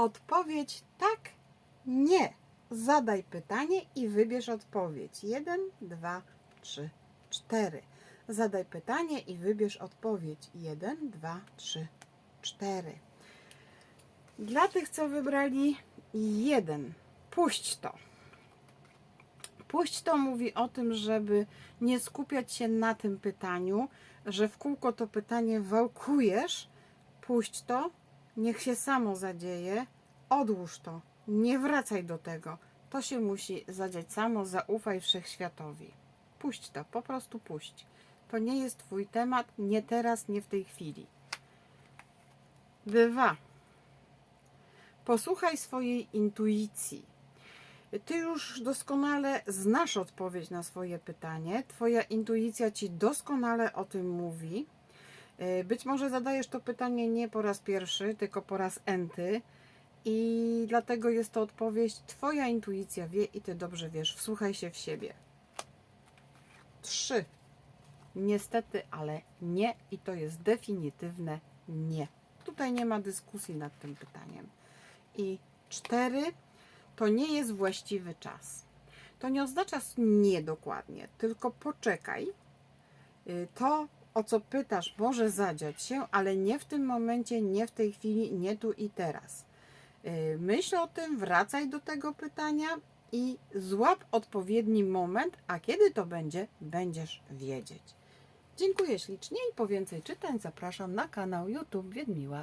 Odpowiedź tak, nie. Zadaj pytanie i wybierz odpowiedź. Jeden, dwa, trzy, cztery. Zadaj pytanie i wybierz odpowiedź. Jeden, dwa, trzy, cztery. Dla tych, co wybrali jeden, puść to. Puść to mówi o tym, żeby nie skupiać się na tym pytaniu, że w kółko to pytanie wałkujesz. Puść to, niech się samo zadzieje. Odłóż to, nie wracaj do tego. To się musi zadziać samo, zaufaj wszechświatowi. Puść to, po prostu puść. To nie jest Twój temat, nie teraz, nie w tej chwili. Dwa. Posłuchaj swojej intuicji. Ty już doskonale znasz odpowiedź na swoje pytanie. Twoja intuicja ci doskonale o tym mówi. Yy, Być może zadajesz to pytanie nie po raz pierwszy, tylko po raz enty. I dlatego jest to odpowiedź. Twoja intuicja wie i ty dobrze wiesz. Wsłuchaj się w siebie. Trzy. Niestety, ale nie i to jest definitywne nie. Tutaj nie ma dyskusji nad tym pytaniem. I cztery to nie jest właściwy czas. To nie oznacza nie dokładnie, tylko poczekaj. Y, To, o co pytasz, może zadziać się, ale nie w tym momencie, nie w tej chwili, nie tu i teraz. Y, Myśl o tym, wracaj do tego pytania i złap odpowiedni moment, a kiedy to będzie, będziesz wiedzieć. Dziękuję ślicznie i po więcej czytań zapraszam na kanał YouTube Wiedmiła